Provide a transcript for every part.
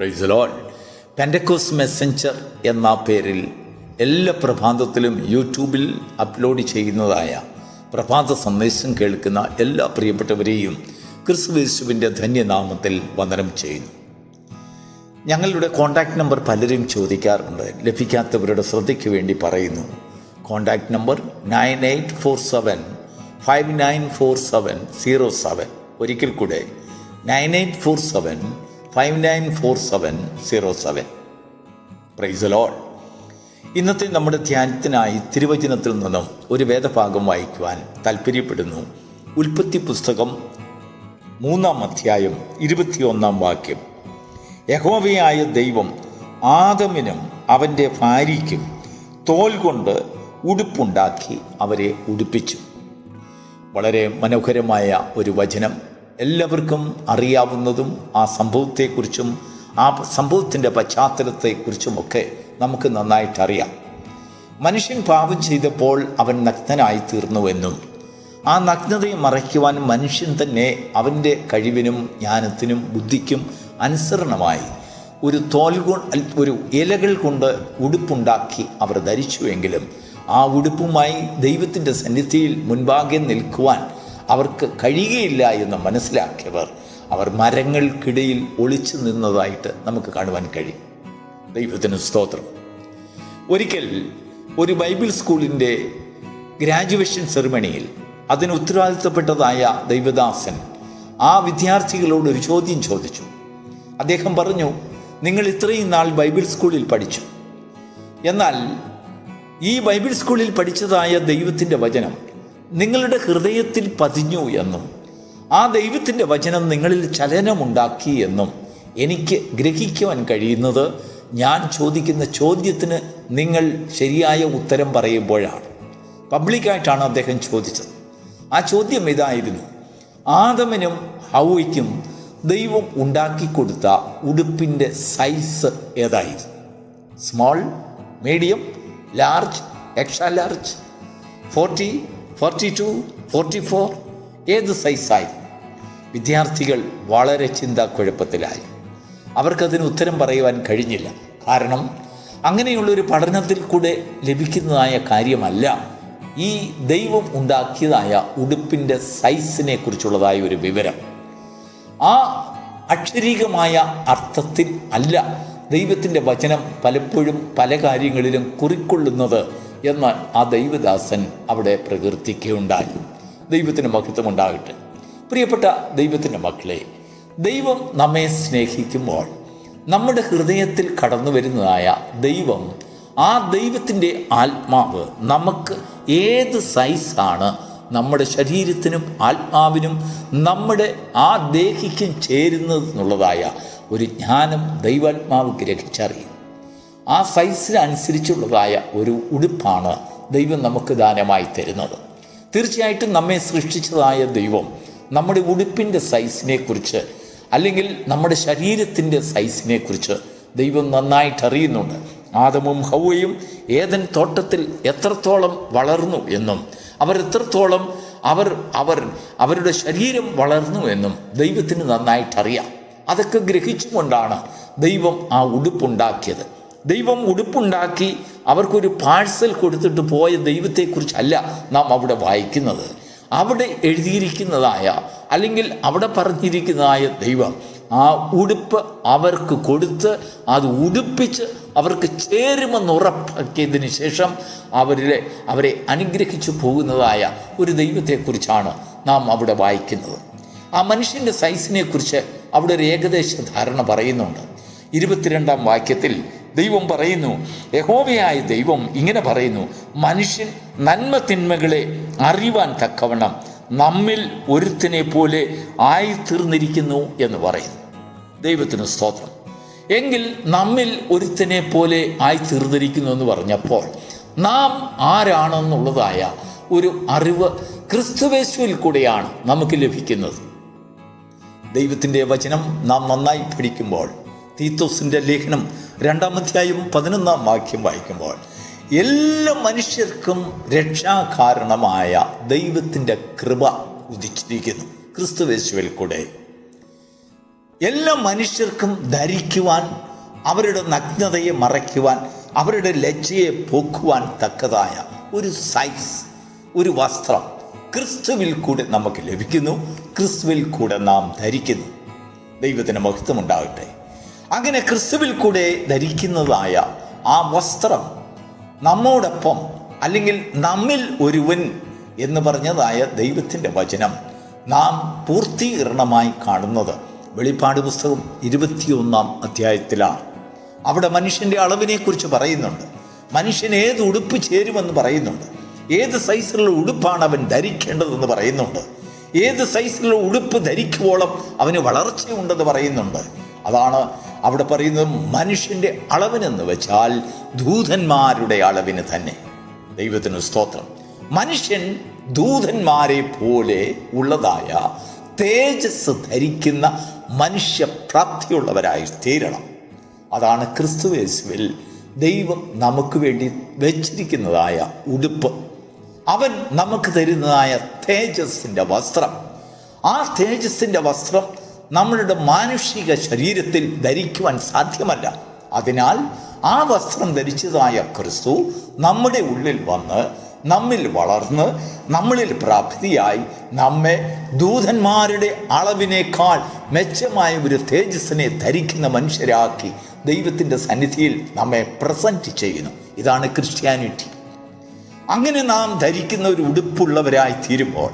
ലോൾ Pentecost Messenger എന്ന പേരിൽ എല്ലാ പ്രഭാതത്തിലും യൂട്യൂബിൽ അപ്ലോഡ് ചെയ്യുന്നതായ പ്രഭാത സന്ദേശം കേൾക്കുന്ന എല്ലാ പ്രിയപ്പെട്ടവരെയും ക്രിസ്തുവേശുവിന്റെ ധന്യനാമത്തിൽ വന്ദനം ചെയ്യുന്നു. ഞങ്ങളുടെ കോൺടാക്റ്റ് നമ്പർ പലരും ചോദിക്കാറുണ്ട്. ലഭിക്കാത്തവരുടെ ശ്രദ്ധയ്ക്ക് വേണ്ടി പറയുന്നു. Contact number nine eight four seven five nine four seven zero seven. ഒരിക്കൽ കൂടെ nine eight four seven five nine four seven zero seven. Prize ലോൾ ഇന്നത്തെ നമ്മുടെ ധ്യാനത്തിനായി തിരുവചനത്തിൽ നിന്നും ഒരു വേദഭാഗം വായിക്കുവാൻ താല്പര്യപ്പെടുന്നു ഉൽപ്പത്തി പുസ്തകം മൂന്നാം അധ്യായം ഇരുപത്തിയൊന്നാം വാക്യം. യഹോവയായ ദൈവം ആദമിനും അവന്റെ ഭാര്യയ്ക്കും തോൽ കൊണ്ട് ഉടുപ്പുണ്ടാക്കി അവരെ ഉടുപ്പിച്ചു. വളരെ മനോഹരമായ ഒരു വചനം. എല്ലാവർക്കും അറിയാവുന്നതും ആ സംഭവത്തെക്കുറിച്ചും ആ സംഭവത്തിന്റെ പശ്ചാത്തലത്തെക്കുറിച്ചുമൊക്കെ നമുക്ക് നന്നായിട്ട് അറിയാം മനുഷ്യൻ പാപം ചെയ്തപ്പോൾ അവൻ നഗ്നനായി തീർന്നുവെന്നും ആ നഗ്നതയെ മറയ്ക്കുവാൻ മനുഷ്യൻ തന്നെ അവന്റെ കഴിവിനും ജ്ഞാനത്തിനും ബുദ്ധിക്കും അനുസരണമായി ഒരു തോൽ ഒരു ഇലകൾ കൊണ്ട് ഉടുപ്പുണ്ടാക്കി അവർ ധരിച്ചുവെങ്കിലും ആ ഉടുപ്പുമായി ദൈവത്തിന്റെ സന്നിധിയിൽ മുൻപാകെ നിൽക്കുവാൻ അവർക്ക് കഴിയുകയില്ല എന്ന് മനസ്സിലാക്കിയവർ അവർ മരങ്ങൾക്കിടയിൽ ഒളിച്ചു നിന്നതായിട്ട് നമുക്ക് കാണുവാൻ കഴിയും. ദൈവത്തിന് സ്തോത്രം. ഒരിക്കൽ ഒരു ബൈബിൾ സ്കൂളിന്റെ ഗ്രാജുവേഷൻ സെറിമണിയിൽ അതിന് ഉത്തരവാദിത്തപ്പെട്ടതായ ദൈവദാസൻ ആ വിദ്യാർത്ഥികളോട് ഒരു ചോദ്യം ചോദിച്ചു. അദ്ദേഹം പറഞ്ഞു നിങ്ങൾ ഇത്രയും നാൾ ബൈബിൾ സ്കൂളിൽ പഠിച്ചു. എന്നാൽ ഈ ബൈബിൾ സ്കൂളിൽ പഠിച്ചതായ ദൈവത്തിന്റെ വചനം നിങ്ങളുടെ ഹൃദയത്തിൽ പതിഞ്ഞു എന്നും ആ ദൈവത്തിന്റെ വചനം നിങ്ങളിൽ ചലനമുണ്ടാക്കി എന്നും എനിക്ക് ഗ്രഹിക്കുവാൻ കഴിയുന്നത് ഞാൻ ചോദിക്കുന്ന ചോദ്യത്തിന് നിങ്ങൾ ശരിയായ ഉത്തരം പറയുമ്പോഴാണ്. പബ്ലിക്കായിട്ടാണ് അദ്ദേഹം ചോദിച്ചത്. ആ ചോദ്യം ഇതായിരുന്നു. ആദമനും ഹൗവയ്ക്കും ദൈവം ഉണ്ടാക്കിക്കൊടുത്ത ഉടുപ്പിന്റെ സൈസ് ഏതായിരുന്നു? Small medium large extra large? Forty forty two forty four ഏത് സൈസായി? വിദ്യാർത്ഥികൾ വളരെ ചിന്താക്കുഴപ്പത്തിലായി. അവർക്കതിന് ഉത്തരം പറയുവാൻ കഴിഞ്ഞില്ല. കാരണം അങ്ങനെയുള്ളൊരു പഠനത്തിൽ കൂടെ ലഭിക്കുന്നതായ കാര്യമല്ല. ഈ ദൈവം ഉണ്ടാക്കിയതായ ഉടുപ്പിന്റെ സൈസിനെ കുറിച്ചുള്ളതായ ഒരു വിവരം. ആ അക്ഷരീകമായ അർത്ഥത്തിൽ അല്ല ദൈവത്തിന്റെ വചനം പലപ്പോഴും പല കാര്യങ്ങളിലും കുറിക്കൊള്ളുന്നത്. എന്ന് ആ ദൈവദാസൻ അവിടെ പ്രകീർത്തിക്കുകയുണ്ടായി. ദൈവത്തിന്റെ മഹത്വം ഉണ്ടാകട്ടെ. പ്രിയപ്പെട്ട ദൈവത്തിന്റെ മക്കളെ ദൈവം നമ്മെ സ്നേഹിക്കുമ്പോൾ നമ്മുടെ ഹൃദയത്തിൽ കടന്നു വരുന്നതായ ദൈവം ആ ദൈവത്തിന്റെ ആത്മാവ് നമുക്ക് ഏത് സൈസാണ് നമ്മുടെ ശരീരത്തിനും ആത്മാവിനും നമ്മുടെ ആ ദേഹിക്കും ചേരുന്നത് എന്നുള്ളതായ ഒരു ജ്ഞാനം ദൈവാത്മാവ് ഗ്രഹിച്ചറിയും ആ സൈസിനനുസരിച്ചുള്ളതായ ഒരു ഉടുപ്പാണ് ദൈവം നമുക്ക് ദാനമായി തരുന്നത്. തീർച്ചയായിട്ടും നമ്മെ സൃഷ്ടിച്ചതായ ദൈവം നമ്മുടെ ഉടുപ്പിന്റെ സൈസിനെ കുറിച്ച് അല്ലെങ്കിൽ നമ്മുടെ ശരീരത്തിന്റെ സൈസിനെ കുറിച്ച് ദൈവം നന്നായിട്ട് അറിയുന്നുണ്ട്. ആദമും ഹൗവയും ഏതൻ തോട്ടത്തിൽ എത്രത്തോളം വളർന്നു എന്നും അവർ എത്രത്തോളം അവർ അവർ അവരുടെ ശരീരം വളർന്നു എന്നും ദൈവത്തിന് നന്നായിട്ടറിയാം. അതൊക്കെ ഗ്രഹിച്ചുകൊണ്ടാണ് ദൈവം ആ ഉടുപ്പുണ്ടാക്കിയത്. ദൈവം ഉടുപ്പുണ്ടാക്കി അവർക്കൊരു പാഴ്സൽ കൊടുത്തിട്ട് പോയ ദൈവത്തെക്കുറിച്ചല്ല നാം അവിടെ വായിക്കുന്നത്. അവിടെ എഴുതിയിരിക്കുന്നതായ അല്ലെങ്കിൽ അവിടെ പറഞ്ഞിരിക്കുന്നതായ ദൈവം ആ ഉടുപ്പ് അവർക്ക് കൊടുത്ത് അത് ഉടുപ്പിച്ച് അവർക്ക് ചേരുമെന്ന് ഉറപ്പാക്കിയതിന് ശേഷം അവരിലെ അവരെ അനുഗ്രഹിച്ചു പോകുന്നതായ ഒരു ദൈവത്തെക്കുറിച്ചാണ് നാം അവിടെ വായിക്കുന്നത്. ആ മനുഷ്യന്റെ സൈസിനെക്കുറിച്ച് അവിടെ ഒരു ഏകദേശ ധാരണ പറയുന്നുണ്ട്. ഇരുപത്തിരണ്ടാം വാക്യത്തിൽ ദൈവം പറയുന്നു യഹോവയായ ദൈവം ഇങ്ങനെ പറയുന്നു മനുഷ്യൻ നന്മ തിന്മകളെ അറിയുവാൻ തക്കവണ്ണം നമ്മിൽ ഒരുത്തിനെ പോലെ ആയിത്തീർന്നിരിക്കുന്നു എന്ന് പറയുന്നു. ദൈവത്തിന് സ്തോത്രം. എങ്കിൽ നമ്മിൽ ഒരുത്തിനെ പോലെ ആയിത്തീർന്നിരിക്കുന്നു എന്ന് പറഞ്ഞപ്പോൾ നാം ആരാണെന്നുള്ളതായ ഒരു അറിവ് ക്രിസ്തുവേശുവിൽ കൂടെയാണ് നമുക്ക് ലഭിക്കുന്നത്. ദൈവത്തിന്റെ വചനം നാം നന്നായി പഠിക്കുമ്പോൾ തീത്തോസിന്റെ ലേഖനം രണ്ടാമധ്യായം പതിനൊന്നാം വാക്യം വായിക്കുമ്പോൾ എല്ലാ മനുഷ്യർക്കും രക്ഷാകാരണമായ ദൈവത്തിന്റെ കൃപ ഉദിച്ചിരിക്കുന്നു. ക്രിസ്തുവേശുവിൽ കൂടെ. എല്ലാ മനുഷ്യർക്കും ധരിക്കുവാൻ അവരുടെ നഗ്നതയെ മറയ്ക്കുവാൻ അവരുടെ ലജ്ജയെ പോക്കുവാൻ തക്കതായ ഒരു സൈസ് ഒരു വസ്ത്രം ക്രിസ്തുവിൽ കൂടെ നമുക്ക് ലഭിക്കുന്നു. ക്രിസ്തുവിൽ കൂടെ നാം ധരിക്കുന്നു. ദൈവത്തിന് മഹത്വമുണ്ടാകട്ടെ. അങ്ങനെ ക്രിസ്തുവിൽ കൂടെ ധരിക്കുന്നതായ ആ വസ്ത്രം നമ്മോടൊപ്പം അല്ലെങ്കിൽ നമ്മിൽ ഒരുവൻ എന്ന് പറഞ്ഞതായ ദൈവത്തിന്റെ വചനം നാം പൂർത്തീകരണമായി കാണുന്നത്. വെളിപ്പാട് പുസ്തകം ഇരുപത്തിയൊന്നാം അധ്യായത്തിലാണ്. അവിടെ മനുഷ്യന്റെ അളവിനെക്കുറിച്ച് പറയുന്നുണ്ട്. മനുഷ്യൻ ഏത് ഉടുപ്പ് ചേരുമെന്ന് പറയുന്നുണ്ട്. ഏത് സൈസിലുള്ള ഉടുപ്പാണ് അവൻ ധരിക്കേണ്ടതെന്ന് പറയുന്നുണ്ട്. ഏത് സൈസിലുള്ള ഉടുപ്പ് ധരിക്കുവോളം അവന് വളർച്ചയുണ്ടെന്ന് പറയുന്നുണ്ട്. അതാണ് അവിടെ പറയുന്നത് മനുഷ്യന്റെ അളവിനെന്ന് വെച്ചാൽ ദൂതന്മാരുടെ അളവിന് തന്നെ. ദൈവത്തിന് സ്തോത്രം. മനുഷ്യൻ ദൂതന്മാരെ പോലെ ഉള്ളതായ തേജസ് ധരിക്കുന്ന മനുഷ്യപ്രാപ്തിയുള്ളവരായി തീരണം. അതാണ് ക്രിസ്തുവേശുവിൽ ദൈവം നമുക്ക് വേണ്ടി വെച്ചിരിക്കുന്നതായ ഉടുപ്പ്. അവൻ നമുക്ക് തരുന്നതായ തേജസ്സിന്റെ വസ്ത്രം. ആ തേജസ്സിന്റെ വസ്ത്രം നമ്മളുടെ മാനുഷിക ശരീരത്തിൽ ധരിക്കുവാൻ സാധ്യമല്ല. അതിനാൽ ആ വസ്ത്രം ധരിച്ചതായ ക്രിസ്തു നമ്മുടെ ഉള്ളിൽ വന്ന് നമ്മിൽ വളർന്ന് നമ്മളിൽ പ്രാപ്തിയായി നമ്മെ ദൂതന്മാരുടെ അളവിനേക്കാൾ മെച്ചമായ ഒരു തേജസ്സിനെ ധരിക്കുന്ന മനുഷ്യരാക്കി ദൈവത്തിന്റെ സന്നിധിയിൽ നമ്മെ പ്രസന്റ് ചെയ്യുന്നു. ഇതാണ് ക്രിസ്ത്യാനിറ്റി. അങ്ങനെ നാം ധരിക്കുന്ന ഒരു ഉടുപ്പുള്ളവരായി തീരുമ്പോൾ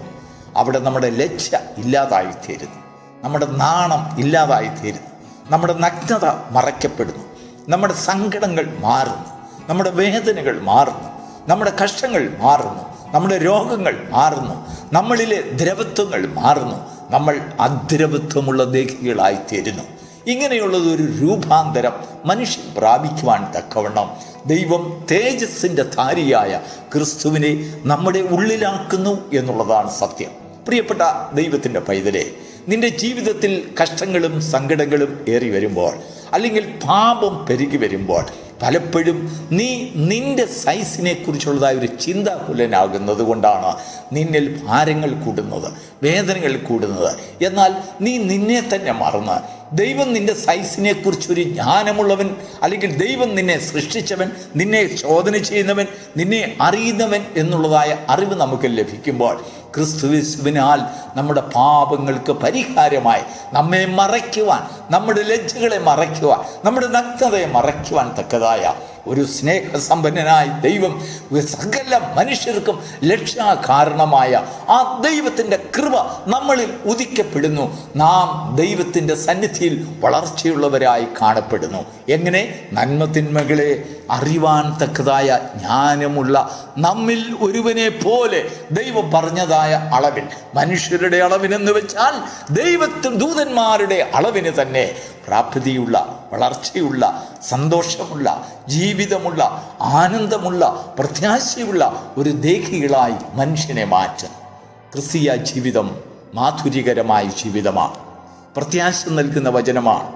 അവിടെ നമ്മുടെ ലക്ഷ്യ ഇല്ലാതായി തീരുന്നു നമ്മുടെ നാണം ഇല്ലാതായി തീരുന്നു നമ്മുടെ നഗ്നത മറയ്ക്കപ്പെടുന്നു. നമ്മുടെ സങ്കടങ്ങൾ മാറുന്നു. നമ്മുടെ വേദനകൾ മാറുന്നു. നമ്മുടെ കഷ്ടങ്ങൾ മാറുന്നു. നമ്മുടെ രോഗങ്ങൾ മാറുന്നു. നമ്മളിലെ ദ്രവത്വങ്ങൾ മാറുന്നു. നമ്മൾ അദ്രവത്വമുള്ള ദേഹികളായി തീരുന്നു ഇങ്ങനെയുള്ളത് ഒരു രൂപാന്തരം മനുഷ്യൻ പ്രാപിക്കുവാൻ തക്കവണ്ണം. ദൈവം തേജസ്സിന്റെ ധാരിയായ ക്രിസ്തുവിനെ നമ്മുടെ ഉള്ളിലാക്കുന്നു എന്നുള്ളതാണ് സത്യം. പ്രിയപ്പെട്ട ദൈവത്തിന്റെ പൈതലെ നിന്റെ ജീവിതത്തിൽ കഷ്ടങ്ങളും സങ്കടങ്ങളും ഏറി വരുമ്പോൾ അല്ലെങ്കിൽ പാപം പെരുകി വരുമ്പോൾ പലപ്പോഴും നീ നിന്റെ സൈസിനെ കുറിച്ചുള്ളതായ ഒരു ചിന്താകുലനാകുന്നത് കൊണ്ടാണ് നിന്നിൽ ഭാരങ്ങൾ കൂടുന്നത് വേദനകൾ കൂടുന്നത്. എന്നാൽ നീ നിന്നെ തന്നെ മറന്ന് ദൈവം നിന്റെ സൈസിനെ കുറിച്ചൊരു ജ്ഞാനമുള്ളവൻ അല്ലെങ്കിൽ ദൈവം നിന്നെ സൃഷ്ടിച്ചവൻ നിന്നെ ചോദന ചെയ്യുന്നവൻ നിന്നെ അറിയുന്നവൻ എന്നുള്ളതായ അറിവ് നമുക്ക് ലഭിക്കുമ്പോൾ ക്രിസ്തുവിനാൽ നമ്മുടെ പാപങ്ങൾക്ക് പരിഹാരമായി നമ്മെ മറയ്ക്കുവാൻ നമ്മുടെ ലജ്ജകളെ മറയ്ക്കുവാൻ നമ്മുടെ നഗ്നതയെ മറയ്ക്കുവാൻ തക്കതായ ഒരു സ്നേഹസമ്പന്നനായ ദൈവം സകല മനുഷ്യർക്കും ലക്ഷാകാരണമായ ആ ദൈവത്തിന്റെ കൃപ നമ്മളിൽ ഉദിക്കപ്പെടുന്നു. നാം ദൈവത്തിന്റെ സന്നിധിയിൽ വളർച്ചയുള്ളവരായി കാണപ്പെടുന്നു. എങ്ങനെ? നന്മതിന്മകളെ അറിവാൻ തക്കതായ ജ്ഞാനമുള്ള നമ്മിൽ ഒരുവനെ പോലെ ദൈവം പറഞ്ഞതായ അളവിൽ. മനുഷ്യരുടെ അളവിനെന്ന് വെച്ചാൽ ദൈവത്തിന് ദൂതന്മാരുടെ അളവിന് തന്നെ പ്രാപ്തിയുള്ള വളർച്ചയുള്ള സന്തോഷമുള്ള ജീവിതമുള്ള ആനന്ദമുള്ള പ്രത്യാശയുള്ള ഒരു ദേഹികളായി മനുഷ്യനെ മാറ്റും ക്രിസ്തീയ ജീവിതം മാധുര്യകരമായ ജീവിതമാണ്. പ്രത്യാശ നൽകുന്ന വചനമാണ്.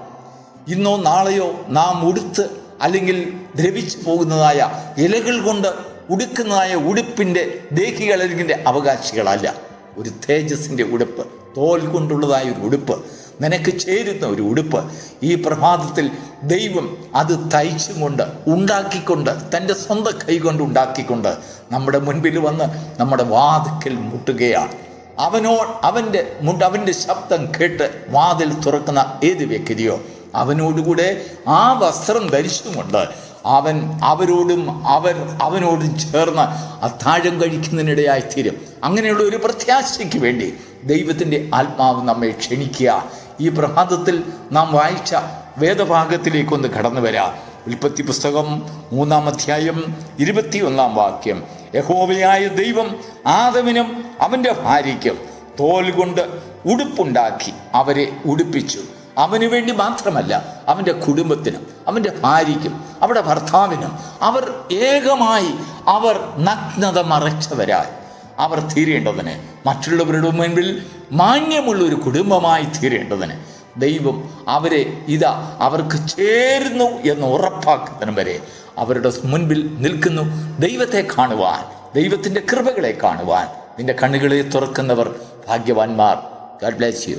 ഇന്നോ നാളെയോ നാം ഉടുത്ത് അല്ലെങ്കിൽ ദ്രവിച്ചു പോകുന്നതായ ഇലകൾ കൊണ്ട് ഉടുക്കുന്നതായ ഉടുപ്പിന്റെ ദേഹികൾ അവകാശികളല്ല. ഒരു തേജസ്സിന്റെ ഉടുപ്പ് തോൽ കൊണ്ടുള്ളതായ ഒരു ഉടുപ്പ് നിനക്ക് ചേരുന്ന ഒരു ഉടുപ്പ് ഈ പ്രഭാതത്തിൽ ദൈവം അത് തയ്ച്ചും കൊണ്ട് ഉണ്ടാക്കിക്കൊണ്ട് തന്റെ സ്വന്തം കൈകൊണ്ട് ഉണ്ടാക്കിക്കൊണ്ട് നമ്മുടെ മുൻപിൽ വന്ന് നമ്മുടെ വാതിക്കൽ മുട്ടുകയാണ്. അവനോ അവന്റെ മുണ്ട് അവന്റെ ശബ്ദം കേട്ട് വാതിൽ തുറക്കുന്ന ഏത് വ്യക്തിയോ അവനോടുകൂടെ ആ വസ്ത്രം ധരിച്ചുകൊണ്ട് അവൻ അവരോടും അവർ അവനോടും ചേർന്ന് അത്താഴം കഴിക്കുന്നതിനിടയായി തീരും. അങ്ങനെയുള്ള ഒരു പ്രത്യാശയ്ക്ക് വേണ്ടി ദൈവത്തിന്റെ ആത്മാവ് നമ്മെ ക്ഷണിക്കുക. ഈ പ്രഭാതത്തിൽ നാം വായിച്ച വേദഭാഗത്തിലേക്കൊന്ന് കടന്നു വരാം. ഉൽപ്പത്തി പുസ്തകം മൂന്നാം അധ്യായം ഇരുപത്തിയൊന്നാം വാക്യം. യഹോവയായ ദൈവം ആദവിനും അവന്റെ ഭാര്യയ്ക്കും തോൽ കൊണ്ട് ഉടുപ്പുണ്ടാക്കി അവരെ ഉടുപ്പിച്ചു. അവന് വേണ്ടി മാത്രമല്ല അവന്റെ കുടുംബത്തിനും അവന്റെ ഭാര്യയ്ക്കും അവരുടെ ഭർത്താവിനും അവർ ഏകമായി അവർ നഗ്നത മറച്ചവരായി. അവർ തീരേണ്ടതിന്. മറ്റുള്ളവരുടെ മുൻപിൽ മാന്യമുള്ള ഒരു കുടുംബമായി തീരേണ്ടതിന്. ദൈവം അവരെ ഇതാ അവർക്ക് ചേരുന്നു എന്ന് ഉറപ്പാക്കുന്നതിന് വരെ അവരുടെ മുൻപിൽ നിൽക്കുന്നു. ദൈവത്തെ കാണുവാൻ ദൈവത്തിന്റെ കൃപകളെ കാണുവാൻ. നിന്റെ കണ്ണുകളെ തുറക്കുന്നവർ ഭാഗ്യവാന്മാർ. ഗാഡ് ബ്ലാസ് യു